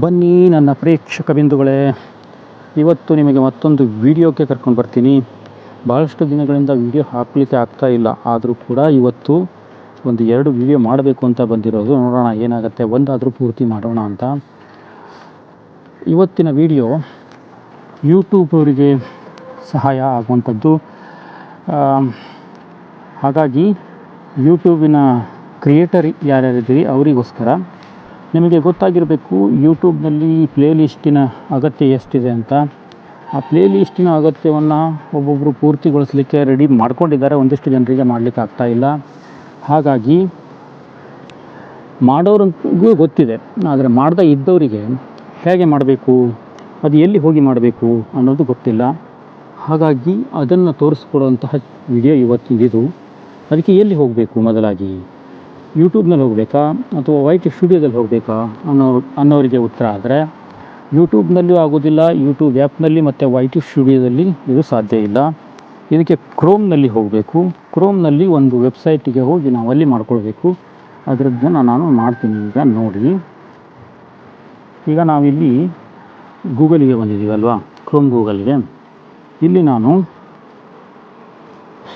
ಬನ್ನಿ ನನ್ನ ಪ್ರೇಕ್ಷಕ ಬಿಂದುಗಳೇ. ಇವತ್ತು ನಿಮಗೆ ಮತ್ತೊಂದು ವಿಡಿಯೋಕ್ಕೆ ಕರ್ಕೊಂಡು ಬರ್ತೀನಿ. ಭಾಳಷ್ಟು ದಿನಗಳಿಂದ ವಿಡಿಯೋ ಹಾಕಲಿಕ್ಕೆ ಆಗ್ತಾ ಇಲ್ಲ. ಆದರೂ ಕೂಡ ಇವತ್ತು ಒಂದು ಎರಡು ವಿಡಿಯೋ ಮಾಡಬೇಕು ಅಂತ ಬಂದಿರೋದು. ನೋಡೋಣ ಏನಾಗುತ್ತೆ. ಒಂದಾದರೂ ಪೂರ್ತಿ ಮಾಡೋಣ ಅಂತ. ಇವತ್ತಿನ ವಿಡಿಯೋ ಯೂಟ್ಯೂಬವರಿಗೆ ಸಹಾಯ ಆಗುವಂಥದ್ದು. ಹಾಗಾಗಿ ಯೂಟ್ಯೂಬಿನ ಕ್ರಿಯೇಟರ್ ಯಾರ್ಯಾರಿದ್ದೀರಿ? ಅವರಿಗೋಸ್ಕರ. ನಿಮಗೆ ಗೊತ್ತಾಗಿರಬೇಕು ಯೂಟ್ಯೂಬ್ನಲ್ಲಿ ಪ್ಲೇ ಲಿಸ್ಟಿನ ಅಗತ್ಯ ಎಷ್ಟಿದೆ ಅಂತ. ಆ ಪ್ಲೇ ಲಿಸ್ಟಿನ ಅಗತ್ಯವನ್ನು ಒಬ್ಬೊಬ್ಬರು ಪೂರ್ತಿಗೊಳಿಸಲಿಕ್ಕೆ ರೆಡಿ ಮಾಡ್ಕೊಂಡಿದ್ದಾರೆ. ಒಂದಿಷ್ಟು ಜನರಿಗೆ ಮಾಡಲಿಕ್ಕೆ ಆಗ್ತಾ ಇಲ್ಲ. ಹಾಗಾಗಿ ಮಾಡೋರಿಗೂ ಗೊತ್ತಿದೆ. ಆದರೆ ಮಾಡದೇ ಇದ್ದವರಿಗೆ ಹೇಗೆ ಮಾಡಬೇಕು, ಅದು ಎಲ್ಲಿ ಹೋಗಿ ಮಾಡಬೇಕು ಅನ್ನೋದು ಗೊತ್ತಿಲ್ಲ. ಹಾಗಾಗಿ ಅದನ್ನು ತೋರಿಸ್ಕೊಡುವಂತಹ ವಿಡಿಯೋ ಇವತ್ತಿಂದಿದು. ಅದಕ್ಕೆ ಎಲ್ಲಿ ಹೋಗಬೇಕು ಮೊದಲಾಗಿ? ಯೂಟ್ಯೂಬ್ನಲ್ಲಿ ಹೋಗಬೇಕಾ ಅಥವಾ ವೈಟ್ ಸ್ಟುಡಿಯೋದಲ್ಲಿ ಹೋಗಬೇಕಾ ಅನ್ನೋ ಅನ್ನೋರಿಗೆ ಉತ್ತರ ಆದರೆ ಯೂಟ್ಯೂಬ್ನಲ್ಲೂ ಆಗೋದಿಲ್ಲ, ಯೂಟ್ಯೂಬ್ ಆ್ಯಪ್ನಲ್ಲಿ ಮತ್ತು ವೈಟ್ ಸ್ಟುಡಿಯೋದಲ್ಲಿ ಇದು ಸಾಧ್ಯ ಇಲ್ಲ. ಇದಕ್ಕೆ ಕ್ರೋಮ್ನಲ್ಲಿ ಹೋಗಬೇಕು. ಕ್ರೋಮ್ನಲ್ಲಿ ಒಂದು ವೆಬ್ಸೈಟಿಗೆ ಹೋಗಿ ನಾವು ಅಲ್ಲಿ ಮಾಡ್ಕೊಳ್ಬೇಕು. ಅದರದ್ದನ್ನು ನಾನು ಮಾಡ್ತೀನಿ ಈಗ ನೋಡಿ. ಈಗ ನಾವಿಲ್ಲಿ ಗೂಗಲಿಗೆ ಬಂದಿದ್ದೀವಲ್ವಾ ಕ್ರೋಮ್ ಗೂಗಲ್ಗೆ. ಇಲ್ಲಿ ನಾನು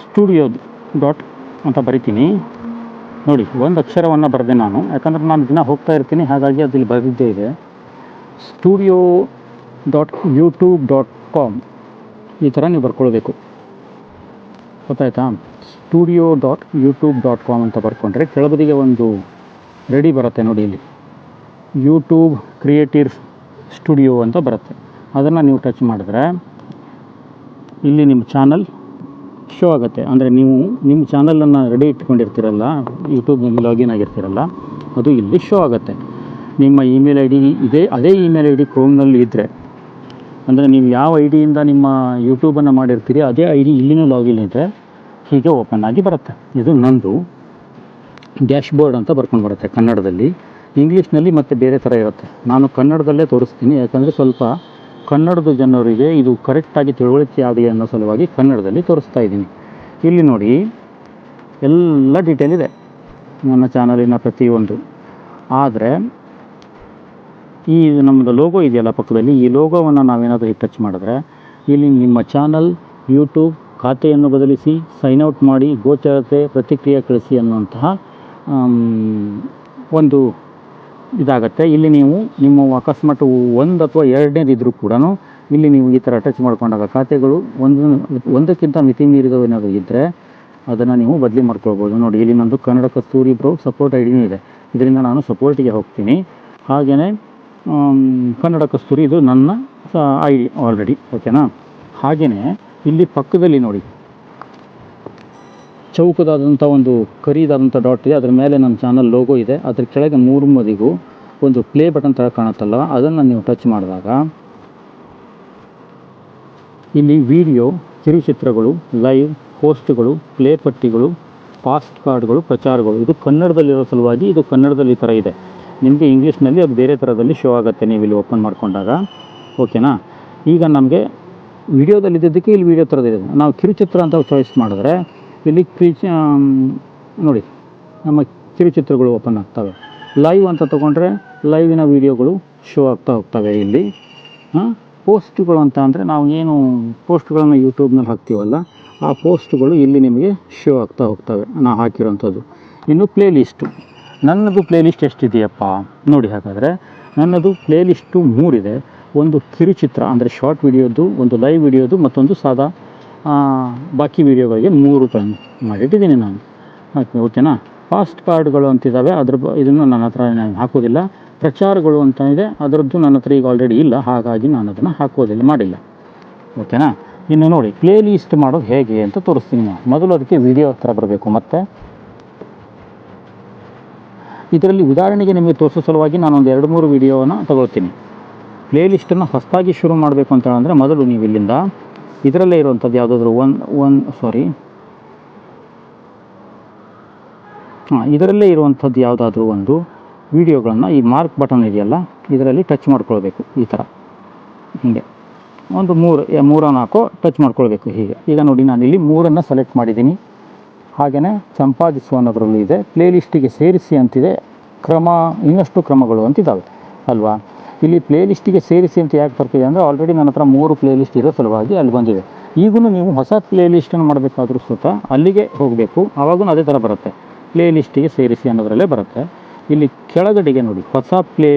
ಸ್ಟುಡಿಯೋ ಡಾಟ್ ಅಂತ ಬರಿತೀನಿ. ನೋಡಿ, ಒಂದು ಅಕ್ಷರವನ್ನು ಬರೆದೆ ನಾನು. ಯಾಕಂದರೆ ನಾನು ದಿನ ಹೋಗ್ತಾ ಇರ್ತೀನಿ, ಹಾಗಾಗಿ ಅದಿಲ್ಲಿ ಬರೆದಿದ್ದೇ ಇದೆ. Studio dot YouTube dot com ಈ ಥರ ನೀವು ಬರ್ಕೊಳ್ಬೇಕು. ಗೊತ್ತಾಯ್ತಾ? Studio dot YouTube dot com ಅಂತ ಬರ್ಕೊಂಡ್ರೆ ಕೆಳಬದಿಗೆ ಒಂದು ರೆಡಿ ಬರುತ್ತೆ ನೋಡಿ ಇಲ್ಲಿ. ಯೂಟ್ಯೂಬ್ ಕ್ರಿಯೇಟಿವ್ ಸ್ಟುಡಿಯೋ ಅಂತ ಬರುತ್ತೆ. ಅದನ್ನು ನೀವು ಟಚ್ ಮಾಡಿದ್ರೆ ಇಲ್ಲಿ ನಿಮ್ಮ ಚಾನಲ್ ಶೋ ಆಗುತ್ತೆ. ಅಂದರೆ ನೀವು, ನಿಮ್ಮ ಚಾನಲನ್ನು ರೆಡಿ ಇಟ್ಕೊಂಡಿರ್ತೀರಲ್ಲ ಯೂಟ್ಯೂಬ್ ಲಾಗಿನ್ ಆಗಿರ್ತೀರಲ್ಲ, ಅದು ಇಲ್ಲಿ ಶೋ ಆಗುತ್ತೆ. ನಿಮ್ಮ ಇಮೇಲ್ ಐ ಡಿ ಇದೇ, ಅದೇ ಇಮೇಲ್ ಐ ಡಿ ಕ್ರೋಮ್ನಲ್ಲಿ ಇದ್ದರೆ ಅಂದರೆ ನೀವು ಯಾವ ಐ ಡಿಯಿಂದ ನಿಮ್ಮ ಯೂಟ್ಯೂಬನ್ನು ಮಾಡಿರ್ತೀರಿ, ಅದೇ ಐ ಡಿ ಇಲ್ಲಿನೂ ಲಾಗಿನ್ ಇದ್ದರೆ ಹೀಗೆ ಓಪನ್ ಆಗಿ ಬರುತ್ತೆ. ಇದು ನಂದು ಡ್ಯಾಶ್ ಬೋರ್ಡ್ ಅಂತ ಬರ್ಕೊಂಡು ಬರುತ್ತೆ ಕನ್ನಡದಲ್ಲಿ. ಇಂಗ್ಲೀಷ್ನಲ್ಲಿ ಮತ್ತೆ ಬೇರೆ ಥರ ಇರುತ್ತೆ. ನಾನು ಕನ್ನಡದಲ್ಲೇ ತೋರಿಸ್ತೀನಿ, ಯಾಕಂದರೆ ಸ್ವಲ್ಪ ಕನ್ನಡದ ಜನರಿಗೆ ಇದು ಕರೆಕ್ಟಾಗಿ ತಿಳುವಳಿಕೆ ಆಗಲಿ ಅನ್ನೋ ಸಲುವಾಗಿ ಕನ್ನಡದಲ್ಲಿ ತೋರಿಸ್ತಾ ಇದ್ದೀನಿ. ಇಲ್ಲಿ ನೋಡಿ, ಎಲ್ಲ ಡೀಟೇಲ್ ಇದೆ ನನ್ನ ಚಾನಲಿನ ಪ್ರತಿಯೊಂದು. ಆದರೆ, ಈ ನಮ್ಮದು ಲೋಗೋ ಇದೆಯಲ್ಲ ಪಕ್ಕದಲ್ಲಿ, ಈ ಲೋಗೋವನ್ನು ನಾವೇನಾದರೂ ಟಚ್ ಮಾಡಿದ್ರೆ, ಇಲ್ಲಿ ನಿಮ್ಮ ಚಾನಲ್ ಯೂಟ್ಯೂಬ್ ಖಾತೆಯನ್ನು ಬದಲಿಸಿ ಸೈನ್ ಔಟ್ ಮಾಡಿ, ಗೋಚರತೆ, ಪ್ರತಿಕ್ರಿಯೆ ಕಳಿಸಿ ಅನ್ನುವಂತಹ ಒಂದು ಇದಾಗತ್ತೆ. ಇಲ್ಲಿ ನೀವು ನಿಮ್ಮ ಅಕಸ್ಮಾತ್ ಒಂದು ಅಥವಾ ಎರಡನೇದು ಇದ್ದರೂ ಕೂಡ ಇಲ್ಲಿ ನೀವು ಈ ಥರ ಟಚ್ ಮಾಡ್ಕೊಂಡಾಗ ಖಾತೆಗಳು ಒಂದು, ಒಂದಕ್ಕಿಂತ ಮಿತಿ ಮೀರಿದವೇನಾದರೂ ಇದ್ದರೆ ಅದನ್ನು ನೀವು ಬದಲಿ ಮಾಡ್ಕೊಳ್ಬೋದು. ನೋಡಿ, ಇಲ್ಲಿ ನಂದು ಕನ್ನಡ ಕಸ್ತೂರಿ ಬ್ರೋ ಸಪೋರ್ಟ್ ಐ ಡಿನೂ ಇದೆ. ಇದರಿಂದ ನಾನು ಸಪೋರ್ಟಿಗೆ ಹೋಗ್ತೀನಿ. ಹಾಗೆಯೇ ಕನ್ನಡ ಕಸ್ತೂರಿ ಇದು ನನ್ನ ಐ ಡಿ ಆಲ್ರೆಡಿ ಓಕೆನಾ ಹಾಗೆಯೇ ಇಲ್ಲಿ ಪಕ್ಕದಲ್ಲಿ ನೋಡಿ. ಚೌಕದಾದಂಥ ಒಂದು ಕರಿದಾದಂಥ ಡಾಟ್ ಇದೆ. ಅದ್ರ ಮೇಲೆ ನನ್ನ ಚಾನಲ್ ಲೋಗೋ ಇದೆ. ಅದ್ರ ಕೆಳಗೆ ಮೂರು ಮದಿಗೂ ಒಂದು ಪ್ಲೇ ಬಟನ್ ಥರ ಕಾಣುತ್ತಲ್ಲ, ಅದನ್ನು ನೀವು ಟಚ್ ಮಾಡಿದಾಗ ಇಲ್ಲಿ ವಿಡಿಯೋ, ಕಿರುಚಿತ್ರಗಳು, ಲೈವ್, ಪೋಸ್ಟ್ಗಳು, ಪ್ಲೇ ಪಟ್ಟಿಗಳು, ಪಾಸ್ಟ್ ಕಾರ್ಡ್ಗಳು, ಪ್ರಚಾರಗಳು. ಇದು ಕನ್ನಡದಲ್ಲಿರೋ ಸಲುವಾಗಿ ಇದು ಕನ್ನಡದಲ್ಲಿ ಈ ಥರ ಇದೆ. ನಿಮಗೆ ಇಂಗ್ಲೀಷ್ನಲ್ಲಿ ಅದು ಬೇರೆ ಥರದಲ್ಲಿ ಶೋ ಆಗುತ್ತೆ ನೀವು ಇಲ್ಲಿ ಓಪನ್ ಮಾಡಿಕೊಂಡಾಗ. ಓಕೆನಾ? ಈಗ ನಮಗೆ ವಿಡಿಯೋದಲ್ಲಿ ಇಲ್ಲಿ ವಿಡಿಯೋ ಥರದಿದೆ ನಾವು ಕಿರುಚಿತ್ರ ಅಂತ ಚಾಯ್ಸ್ ಮಾಡಿದ್ರೆ ಇಲ್ಲಿ ಫೀಚ ನೋಡಿ, ನಮ್ಮ ಕಿರುಚಿತ್ರಗಳು ಓಪನ್ ಆಗ್ತವೆ. ಲೈವ್ ಅಂತ ತೊಗೊಂಡ್ರೆ ಲೈವಿನ ವಿಡಿಯೋಗಳು ಶೋ ಆಗ್ತಾ ಹೋಗ್ತವೆ ಇಲ್ಲಿ. ಪೋಸ್ಟ್ಗಳು ಅಂತ ಅಂದರೆ ನಾವು ಏನು ಪೋಸ್ಟ್ಗಳನ್ನು ಯೂಟ್ಯೂಬ್ನಲ್ಲಿ ಹಾಕ್ತೀವಲ್ಲ, ಆ ಪೋಸ್ಟ್ಗಳು ಇಲ್ಲಿ ನಿಮಗೆ ಶೋ ಆಗ್ತಾ ಹೋಗ್ತವೆ. ನಾನು ಹಾಕಿರೋಂಥದ್ದು ಇನ್ನು ಪ್ಲೇ ಲಿಸ್ಟು ನನ್ನದು ಪ್ಲೇ ಲಿಸ್ಟ್ ಎಷ್ಟಿದೆಯಪ್ಪ? ನೋಡಿ ಹಾಗಾದರೆ, ನನ್ನದು ಪ್ಲೇ ಲಿಸ್ಟು ಮೂರಿದೆ. ಒಂದು ಕಿರುಚಿತ್ರ, ಅಂದರೆ ಶಾರ್ಟ್ ವಿಡಿಯೋದು ಒಂದು ಲೈವ್ ವಿಡಿಯೋದು ಮತ್ತೊಂದು ಸಾದಾ ಬಾಕಿ ವಿಡಿಯೋಗಳಿಗೆ ಮೂರು ಟೈಮ್ ಮಾಡಿಟ್ಟಿದ್ದೀನಿ ನಾನು. ಓಕೆ ಓಕೆನಾ ಫಾಸ್ಟ್ ಕಾರ್ಡ್ಗಳು ಅಂತಿದ್ದಾವೆ ಅದ್ರ ಬ, ಇದನ್ನು ನನ್ನ ಹತ್ರ ನಾನು ಹಾಕೋದಿಲ್ಲ. ಪ್ರಚಾರಗಳು ಅಂತ ಇದೆ, ಅದರದ್ದು ನನ್ನ ಹತ್ರ ಈಗ ಆಲ್ರೆಡಿ ಇಲ್ಲ, ಹಾಗಾಗಿ ನಾನು ಅದನ್ನು ಹಾಕೋದಿಲ್ಲ, ಮಾಡಿಲ್ಲ. ಓಕೆನಾ ಇನ್ನು ನೋಡಿ ಪ್ಲೇ ಲಿಸ್ಟ್ ಮಾಡೋದು ಹೇಗೆ ಅಂತ ತೋರಿಸ್ತೀನಿ ನಾನು. ಮೊದಲು ಅದಕ್ಕೆ ವಿಡಿಯೋ ಹತ್ರ ಬರಬೇಕು ಮತ್ತು. ಇದರಲ್ಲಿ ಉದಾಹರಣೆಗೆ ನಿಮಗೆ ತೋರಿಸೋ ಸಲುವಾಗಿ ನಾನೊಂದು ಎರಡು ಮೂರು ವಿಡಿಯೋನ ತಗೊಳ್ತೀನಿ. ಪ್ಲೇ ಲಿಸ್ಟನ್ನು ಹೊಸದಾಗಿ ಶುರು ಮಾಡಬೇಕು ಅಂತ ಹೇಳಿದ್ರೆ ಮೊದಲು ನೀವು ಇಲ್ಲಿಂದ ಇದರಲ್ಲೇ ಇರುವಂಥದ್ದು ಯಾವುದಾದ್ರೂ ಒನ್ ಒನ್ ಸಾರಿ ಹಾಂ, ಇದರಲ್ಲೇ ಇರುವಂಥದ್ದು ಯಾವುದಾದ್ರೂ ಒಂದು ವೀಡಿಯೋಗಳನ್ನು ಈ ಮಾರ್ಕ್ ಬಟನ್ ಇದೆಯಲ್ಲ, ಇದರಲ್ಲಿ ಟಚ್ ಮಾಡ್ಕೊಳ್ಬೇಕು ಈ ಥರ ಹೀಗೆ. ಒಂದು ಮೂರು ಮೂರೋ, ನಾಲ್ಕು ಟಚ್ ಮಾಡ್ಕೊಳ್ಬೇಕು ಹೀಗೆ. ಈಗ ನೋಡಿ, ನಾನು ಇಲ್ಲಿ ಮೂರನ್ನು ಸೆಲೆಕ್ಟ್ ಮಾಡಿದ್ದೀನಿ. ಹಾಗೆಯೇ ಸಂಪಾದಿಸು ಅನ್ನೋದರಲ್ಲೂ ಇದೆ. ಪ್ಲೇಲಿಸ್ಟಿಗೆ ಸೇರಿಸಿ ಅಂತಿದೆ. ಕ್ರಮ, ಇನ್ನಷ್ಟು ಕ್ರಮಗಳು ಅಂತಿದ್ದಾವೆ. ಅಲ್ವಾ? ಇಲ್ಲಿ ಪ್ಲೇ ಲಿಸ್ಟಿಗೆ ಸೇರಿಸಿ ಅಂತ ಯಾಕೆ ಬರ್ತಿದೆ ಅಂದರೆ ಆಲ್ರೆಡಿ ನನ್ನ ಹತ್ರ ಮೂರು ಪ್ಲೇ ಲಿಸ್ಟ್ ಇರೋ ಸಲುವಾಗಿ ಅಲ್ಲಿ ಬಂದಿದೆ. ಈಗೂ ನೀವು ಹೊಸ ಪ್ಲೇ ಲಿಸ್ಟನ್ನು ಮಾಡಬೇಕಾದ್ರೂ ಸ್ವಲ್ಪ ಅಲ್ಲಿಗೆ ಹೋಗಬೇಕು. ಆವಾಗೂ ಅದೇ ಥರ ಬರುತ್ತೆ. ಪ್ಲೇ ಲಿಸ್ಟಿಗೆ ಸೇರಿಸಿ ಅನ್ನೋದರಲ್ಲೇ ಬರುತ್ತೆ. ಇಲ್ಲಿ ಕೆಳಗಡೆಗೆ ನೋಡಿ, ಹೊಸ ಪ್ಲೇ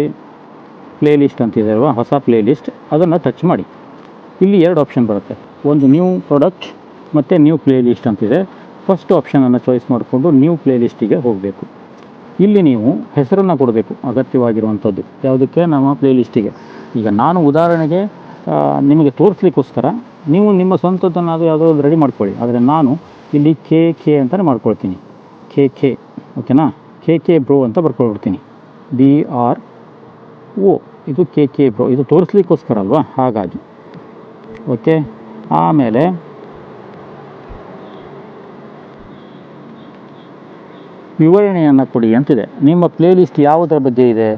ಪ್ಲೇ ಲಿಸ್ಟ್ ಅಂತಿದೆ ಅಲ್ವಾ? ಹೊಸ ಪ್ಲೇ ಲಿಸ್ಟ್ ಅದನ್ನು ಟಚ್ ಮಾಡಿ. ಇಲ್ಲಿ ಎರಡು ಆಪ್ಷನ್ ಬರುತ್ತೆ. ಒಂದು ನ್ಯೂ ಪ್ರಾಡಕ್ಟ್ ಮತ್ತು ನ್ಯೂ ಪ್ಲೇ ಲಿಸ್ಟ್ ಅಂತಿದೆ ಫಸ್ಟ್ ಆಪ್ಷನನ್ನು ಚಾಯ್ಸ್ ಮಾಡಿಕೊಂಡು ನ್ಯೂ ಪ್ಲೇ ಲಿಸ್ಟಿಗೆ ಹೋಗಬೇಕು. ಇಲ್ಲಿ ನೀವು ಹೆಸರನ್ನು ಕೊಡಬೇಕು, ಅಗತ್ಯವಾಗಿರುವಂಥದ್ದು. ಯಾವುದಕ್ಕೆ? ನಮ್ಮ ಪ್ಲೇ ಲಿಸ್ಟಿಗೆ ಈಗ ನಾನು ಉದಾಹರಣೆಗೆ ನಿಮಗೆ ತೋರಿಸ್ಲಿಕ್ಕೋಸ್ಕರ ನೀವು ನಿಮ್ಮ ಸ್ವಂತದ್ದನ್ನು ಅದು ರೆಡಿ ಮಾಡ್ಕೊಳ್ಳಿ. ಆದರೆ ನಾನು ಇಲ್ಲಿ ಕೆ ಕೆ ಅಂತಲೇ ಮಾಡ್ಕೊಳ್ತೀನಿ. ಕೆ ಕೆ ಓಕೆನಾ ಕೆ ಕೆ ಬ್ರೋ ಅಂತ ಬರ್ಕೊಳ್ಬಿಡ್ತೀನಿ. ಬಿ ಆರ್ ಓ ಇದು ಕೆ ಕೆ ಬ್ರೋ ಇದು ತೋರಿಸ್ಲಿಕ್ಕೋಸ್ಕರ ಅಲ್ವಾ? ಹಾಗಾಗಿ. ಓಕೆ ಆಮೇಲೆ ವಿವರಣೆಯನ್ನು ಕೊಡಿ ಅಂತಿದೆ. ನಿಮ್ಮ ಪ್ಲೇಲಿಸ್ಟ್ ಯಾವುದರ ಬಗ್ಗೆ ಇದೆ?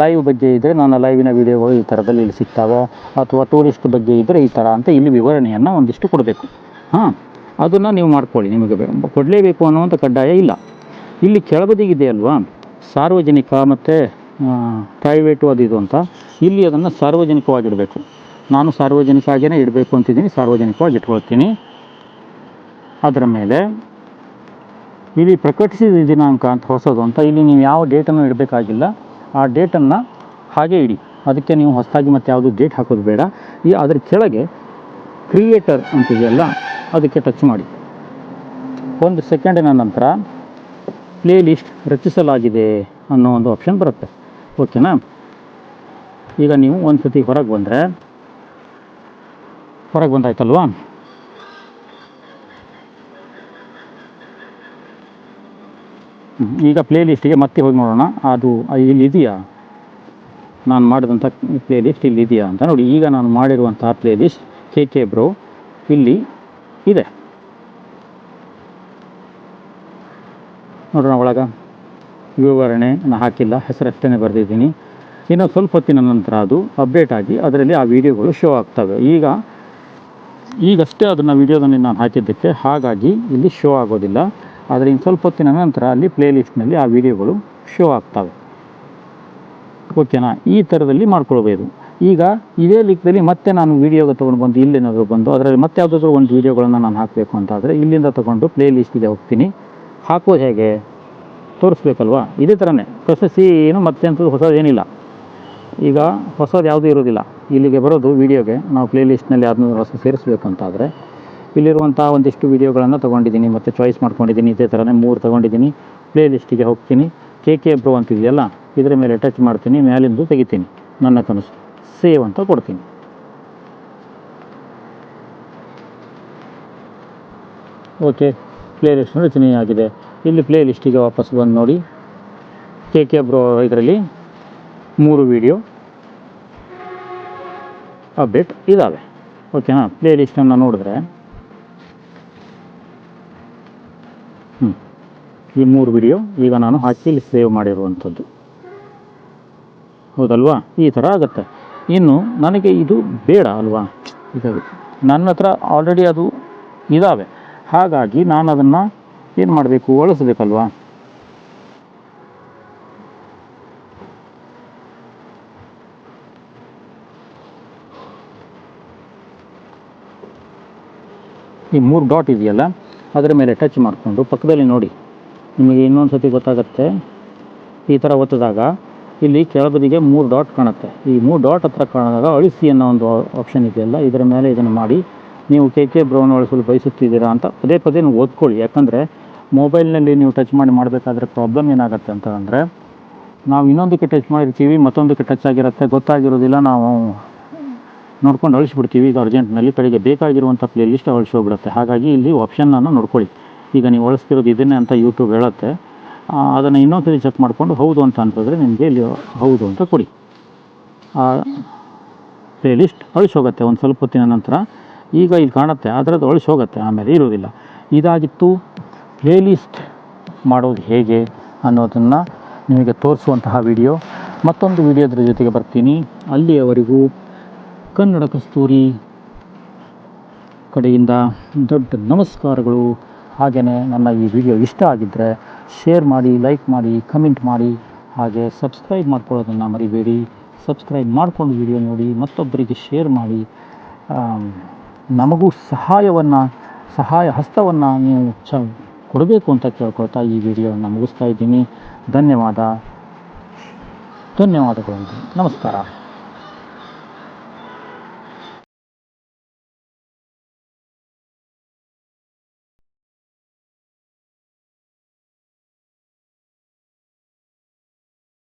ಲೈವ್ ಬಗ್ಗೆ ಇದ್ದರೆ ನನ್ನ ಲೈವಿನ ವೀಡಿಯೋಗಳು ಈ ಥರದಲ್ಲಿ ಇಲ್ಲಿ ಸಿಗ್ತಾವೆ. ಅಥವಾ ಟೂರಿಸ್ಟ್ ಬಗ್ಗೆ ಇದ್ದರೆ ಈ ಥರ ಅಂತ ಇಲ್ಲಿ ವಿವರಣೆಯನ್ನು ಒಂದಿಷ್ಟು ಕೊಡಬೇಕು. ಹಾಂ, ಅದನ್ನು ನೀವು ಮಾಡ್ಕೊಳ್ಳಿ. ನಿಮಗೆ ಕೊಡಲೇಬೇಕು ಅನ್ನುವಂಥ ಕಡ್ಡಾಯ ಇಲ್ಲ. ಇಲ್ಲಿ ಕೆಳಬದಿಗಿದೆ ಅಲ್ವಾ? ಸಾರ್ವಜನಿಕ ಮತ್ತು ಪ್ರೈವೇಟು ಅದು ಇದು ಅಂತ. ಇಲ್ಲಿ ಅದನ್ನು ಸಾರ್ವಜನಿಕವಾಗಿಡಬೇಕು. ನಾನು ಸಾರ್ವಜನಿಕವಾಗಿಯೇ ಇಡಬೇಕು ಅಂತಿದ್ದೀನಿ. ಸಾರ್ವಜನಿಕವಾಗಿ ಇಟ್ಕೊಳ್ತೀನಿ ಅದರ ಮೇಲೆ ಇಲ್ಲಿ ಪ್ರಕಟಿಸಿದ ದಿನಾಂಕ ಅಂತ ಹೊಸದು ಅಂತ ಇಲ್ಲಿ ನೀವು ಯಾವ ಡೇಟನ್ನು ಇಡಬೇಕಾಗಿಲ್ಲ. ಆ ಡೇಟನ್ನು ಹಾಗೆ ಇಡಿ. ಅದಕ್ಕೆ ನೀವು ಹೊಸದಾಗಿ ಮತ್ತೆ ಯಾವುದು ಡೇಟ್ ಹಾಕೋದು ಬೇಡ. ಈ ಅದ್ರ ಕೆಳಗೆ ಕ್ರಿಯೇಟರ್ ಅಂತಿದೆಯಲ್ಲ, ಅದಕ್ಕೆ ಟಚ್ ಮಾಡಿ. ಒಂದು ಸೆಕೆಂಡಿನ ನಂತರ ಪ್ಲೇ ಲಿಸ್ಟ್ ರಚಿಸಲಾಗಿದೆ ಅನ್ನೋ ಒಂದು ಆಪ್ಷನ್ ಬರುತ್ತೆ. ಓಕೆನಾ ಈಗ ನೀವು ಒಂದು ಸತಿ ಹೊರಗೆ ಬಂದರೆ, ಹೊರಗೆ ಬಂದಾಯ್ತಲ್ವಾ? ಈಗ ಪ್ಲೇ ಲಿಸ್ಟಿಗೆ ಮತ್ತೆ ಹೋಗಿ ನೋಡೋಣ. ಅದು ಇಲ್ಲಿ ಇದೆಯಾ? ನಾನು ಮಾಡಿದಂಥ ಪ್ಲೇ ಲಿಸ್ಟ್ ಇಲ್ಲಿ ಇದೆಯಾ ಅಂತ ನೋಡಿ. ಈಗ ನಾನು ಮಾಡಿರುವಂತಹ playlist K K bro, ಇಲ್ಲಿ ಇದೆ. ನೋಡೋಣ ಒಳಗ. ವಿವರಣೆ ನಾನು ಹಾಕಿಲ್ಲ ಹೆಸರಷ್ಟೇ ಬರೆದಿದ್ದೀನಿ. ಇನ್ನು ಸ್ವಲ್ಪ ಹೊತ್ತಿನ ನಂತರ ಅದು ಅಪ್ಡೇಟ್ ಆಗಿ ಅದರಲ್ಲಿ ಆ ವಿಡಿಯೋಗಳು ಶೋ ಆಗ್ತವೆ. ಈಗ, ಈಗಷ್ಟೇ ಅದನ್ನು ವಿಡಿಯೋದಲ್ಲಿ ನಾನು ಹಾಕಿದ್ದಕ್ಕೆ ಹಾಗಾಗಿ ಇಲ್ಲಿ ಶೋ ಆಗೋದಿಲ್ಲ. ಆದರೆ ಇನ್ನು ಸ್ವಲ್ಪ ಹೊತ್ತಿನ ನಂತರ ಅಲ್ಲಿ ಪ್ಲೇ ಲಿಸ್ಟ್ನಲ್ಲಿ ಆ ವಿಡಿಯೋಗಳು ಶೋ ಆಗ್ತವೆ. ಓಕೆನಾ? ಈ ಥರದಲ್ಲಿ ಮಾಡ್ಕೊಳ್ಬೋದು. ಈಗ ಇದೇ ಲಿಕ್ದಲ್ಲಿ ಮತ್ತೆ ನಾನು ವೀಡಿಯೋಗೆ ತೊಗೊಂಡು ಬಂದು ಇಲ್ಲೇನಾದರೂ ಬಂದು ಅದರಲ್ಲಿ ಮತ್ತೆ ಯಾವುದಾದ್ರೂ ಒಂದು ವೀಡಿಯೋಗಳನ್ನು ನಾನು ಹಾಕಬೇಕು ಅಂತಾದರೆ ಇಲ್ಲಿಂದ ತೊಗೊಂಡು ಪ್ಲೇ ಲಿಸ್ಟಿಗೆ ಹೋಗ್ತೀನಿ. ಹಾಕೋದು ಹೇಗೆ? ತೋರಿಸ್ಬೇಕಲ್ವಾ? ಇದೇ ಥರನೇ. ಪ್ರೊಸೆಸ್ ಏನು ಮತ್ತೆ ಅಂತ ಹೊಸದೇನಿಲ್ಲ ಈಗ ಹೊಸದು ಯಾವುದೂ ಇರೋದಿಲ್ಲ ಇಲ್ಲಿಗೆ ಬರೋದು ವೀಡಿಯೋಗೆ. ನಾವು ಪ್ಲೇ ಲಿಸ್ಟ್ನಲ್ಲಿ ಅದನ್ನ ಹೊಸ ಸೇರಿಸ್ಬೇಕು ಅಂತಾದರೆ ಇಲ್ಲಿರುವಂಥ ಒಂದಿಷ್ಟು ವೀಡಿಯೋಗಳನ್ನು ತೊಗೊಂಡಿದ್ದೀನಿ, ಮತ್ತು ಚಾಯ್ಸ್ ಮಾಡ್ಕೊಂಡಿದ್ದೀನಿ, ಇದೇ ಥರನೇ ಮೂರು ತೊಗೊಂಡಿದ್ದೀನಿ. ಪ್ಲೇ ಲಿಸ್ಟಿಗೆ ಹೋಗ್ತೀನಿ. ಕೆ ಕೆ ಬ್ರೋ ಅಂತಿದೆಯಲ್ಲ, ಇದರ ಮೇಲೆ ಟಚ್ ಮಾಡ್ತೀನಿ, ಮ್ಯಾಲಿಂದು ತೆಗಿತೀನಿ. ನನ್ನ ಕನಸು. ಸೇವ್ ಅಂತ ಕೊಡ್ತೀನಿ. ಓಕೆ ಪ್ಲೇ ಲಿಸ್ಟ್ ರಚನೆಯಾಗಿದೆ. ಇಲ್ಲಿ ಪ್ಲೇ ಲಿಸ್ಟಿಗೆ ವಾಪಸ್ ಬಂದು ನೋಡಿ. ಕೆ ಕೆ ಬ್ರೋ ಇದರಲ್ಲಿ ಮೂರು ವಿಡಿಯೋ ಅಪ್ಡೇಟ್ ಇದ್ದಾವೆ ಓಕೆನಾ? ಪ್ಲೇ ಲಿಸ್ಟನ್ನು ನೋಡಿದ್ರೆ ಈ ಮೂರು ವಿಡಿಯೋ ಈಗ ನಾನು ಹಾಕಿ ಇಲ್ಲಿ ಸೇವ್ ಮಾಡಿರುವಂಥದ್ದು. ಹೌದಲ್ವಾ? ಈ ಥರ ಆಗುತ್ತೆ. ಇನ್ನು ನನಗೆ ಇದು ಬೇಡ ಅಲ್ವಾ? ಇದು ನನ್ನ ಹತ್ರ ಆಲ್ರೆಡಿ ಅದು ಇದ್ದಾವೆ ಹಾಗಾಗಿ ನಾನು ಅದನ್ನು ಏನು ಮಾಡಬೇಕು? ಒಳಿಸ್ಬೇಕಲ್ವಾ ಈ ಮೂರು ಡಾಟ್ ಇದೆಯಲ್ಲ, ಅದರ ಮೇಲೆ ಟಚ್ ಮಾಡಿಕೊಂಡು ಪಕ್ಕದಲ್ಲಿ ನೋಡಿ. ನಿಮಗೆ ಇನ್ನೊಂದು ಸತಿ ಗೊತ್ತಾಗುತ್ತೆ. ಈ ಥರ ಒತ್ತಿದಾಗ ಇಲ್ಲಿ ಕೆಳಬದಿಗೆ ಮೂರು ಡಾಟ್ ಕಾಣುತ್ತೆ. ಈ ಮೂರು ಡಾಟ್ ಹತ್ರ ಕಾಣಿದಾಗ ಅಳಿಸಿ ಅನ್ನೋ ಒಂದು ಆಪ್ಷನ್ ಇದೆಯಲ್ಲ, ಇದರ ಮೇಲೆ ಇದನ್ನು ಮಾಡಿ ನೀವು ಕೆ ಕೆ ಬ್ರೌನ್ ಅಳಿಸಲು ಬಯಸುತ್ತಿದ್ದೀರಾ ಅಂತ ಪದೇ ಪದೇ ನೀವು ಓದ್ಕೊಳ್ಳಿ. ಯಾಕಂದರೆ ಮೊಬೈಲ್ನಲ್ಲಿ ನೀವು ಟಚ್ ಮಾಡಿ ಮಾಡಬೇಕಾದ್ರೆ ಪ್ರಾಬ್ಲಮ್ ಏನಾಗುತ್ತೆ ಅಂತ ಅಂದರೆ, ನಾವು ಇನ್ನೊಂದಕ್ಕೆ ಟಚ್ ಮಾಡಿರ್ತೀವಿ, ಮತ್ತೊಂದಕ್ಕೆ ಟಚ್ ಆಗಿರುತ್ತೆ, ಗೊತ್ತಾಗಿರೋದಿಲ್ಲ, ನಾವು ನೋಡ್ಕೊಂಡು ಅಳಿಸ್ಬಿಡ್ತೀವಿ. ಇದು ಅರ್ಜೆಂಟ್ನಲ್ಲಿ ಕಡೆಗೆ ಬೇಕಾಗಿರುವಂಥ ಪ್ಲೇ ಲಿಸ್ಟ್ ಅಳಿಸೋಗ್ಬಿಡುತ್ತೆ ಹಾಗಾಗಿ ಇಲ್ಲಿ ಆಪ್ಷನ್ನನ್ನು ನೋಡ್ಕೊಳ್ಳಿ. ಈಗ ನೀವು ಅಳಿಸ್ತಿರೋದು ಇದನ್ನೇ ಅಂತ ಯೂಟ್ಯೂಬ್ ಹೇಳುತ್ತೆ. ಅದನ್ನು ಇನ್ನೊಂದು ಇನ್ನೊಂದ್ಸರಿ ಚೆಕ್ ಮಾಡಿಕೊಂಡು ಹೌದು ಅಂತ ಅನ್ಸಿದ್ರೆ ನಿಮಗೆ ಇಲ್ಲಿ ಹೌದು ಅಂತ ಕೊಡಿ. ಆ ಪ್ಲೇ ಲಿಸ್ಟ್ ಅಳಿಸೋಗುತ್ತೆ ಒಂದು ಸ್ವಲ್ಪ ಹೊತ್ತಿನ ನಂತರ. ಈಗ ಇಲ್ಲಿ ಕಾಣುತ್ತೆ, ಅದರದ್ದು ಅಳಿಸೋಗುತ್ತೆ, ಆಮೇಲೆ ಇರೋದಿಲ್ಲ ಇದಾಗಿತ್ತು ಪ್ಲೇಲಿಸ್ಟ್ ಮಾಡೋದು ಹೇಗೆ ಅನ್ನೋದನ್ನು ನಿಮಗೆ ತೋರಿಸುವಂತಹ ವಿಡಿಯೋ ಮತ್ತೊಂದು ವಿಡಿಯೋದ್ರ ಜೊತೆಗೆ ಬರ್ತೀನಿ. ಅಲ್ಲಿಯವರೆಗೂ ಕನ್ನಡ ಕಸ್ತೂರಿ ಕಡೆಯಿಂದ ದೊಡ್ಡ ನಮಸ್ಕಾರಗಳು. ಹಾಗೆಯೇ ನನ್ನ ಈ ವಿಡಿಯೋ ಇಷ್ಟ ಆಗಿದ್ದರೆ ಶೇರ್ ಮಾಡಿ ಲೈಕ್ ಮಾಡಿ ಕಮೆಂಟ್ ಮಾಡಿ, ಹಾಗೆ ಸಬ್ಸ್ಕ್ರೈಬ್ ಮಾಡ್ಕೊಳ್ಳೋದನ್ನು ಮರಿಬೇಡಿ. ಸಬ್ಸ್ಕ್ರೈಬ್ ಮಾಡಿಕೊಂಡು ವಿಡಿಯೋ ನೋಡಿ, ಮತ್ತೊಬ್ಬರಿಗೆ ಶೇರ್ ಮಾಡಿ. ನಮಗೂ ಸಹಾಯವನ್ನು, ಸಹಾಯ ಹಸ್ತವನ್ನು ನೀವು ಚ, ಕೊಡಬೇಕು ಅಂತ ಕೇಳ್ಕೊಳ್ತಾ ಈ ವಿಡಿಯೋವನ್ನು ಮುಗಿಸ್ತಾ ಇದ್ದೀನಿ. ಧನ್ಯವಾದ. ಧನ್ಯವಾದಗಳು. ನಮಸ್ಕಾರ.